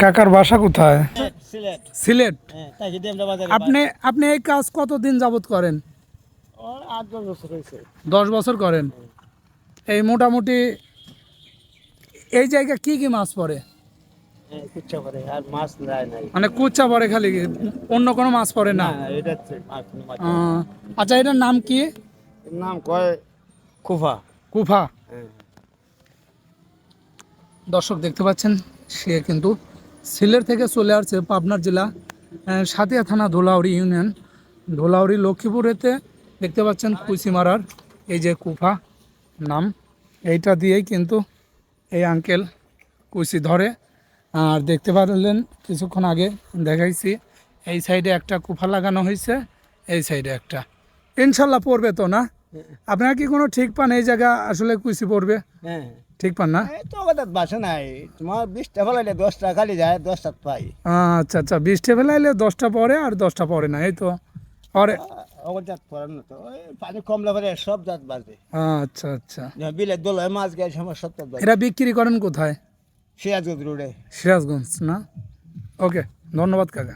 কাকার বাসা কোথায়? সিলেট। হ্যাঁ আপনি আপনি এই কাজ কতদিন যাবত করেন? দশ বছর করেন? এই মোটামুটি এই জায়গা কি কি মাছ পড়ে? মানে কুচ্চা পড়ে খালি অন্য কোনো মাছ পড়ে না? আচ্ছা এটার নাম কি? নাম কয়? কুফা। কুফা। হ্যাঁ। দর্শক দেখতে পাচ্ছেন সে কিন্তু সিলেট থেকে চলে আসছে পাবনার জেলা সাতিয়া থানা ধোলাউড়ি ইউনিয়ন। ধোলাউড়ি লক্ষ্মীপুরেতে দেখতে পাচ্ছেন কুচিমারার এই যে কুফা নাম। এইটা দিয়েই কিন্তু এই আঙ্কেল কুচি ধরে। আর দেখতে পারলেন কিছুক্ষণ আগে দেখাইছি এই সাইডে একটা কুফা লাগানো হয়েছে এই সাইডে একটা। ইনশাল্লাহ পড়বে তো না? আপনারা কি কোনো ঠিক পান এই জায়গা আসলে কুচি পড়বে? হ্যাঁ। ঠিক পান না? এই তো আমাদের বাসা নাই। তোমার বিশটা ফেলাইলে দশটা খালি যায় দশটা পাই। আচ্ছা আচ্ছা বৃষ্টি ফেলাইলে দশটা পরে আর দশটা পরে না এই তো। পরে অগর জাত পড়ার না তো ওই পানি কমলে পরে সব জাত বাজবে আচ্ছা আচ্ছা। বিলের দোলায় মাছ গেছে আমার সব জাত এরা বিক্রি করেন কোথায়? সিরাজগঞ্জ রোডে। সিরাজগঞ্জ না? ওকে ধন্যবাদ কাকা।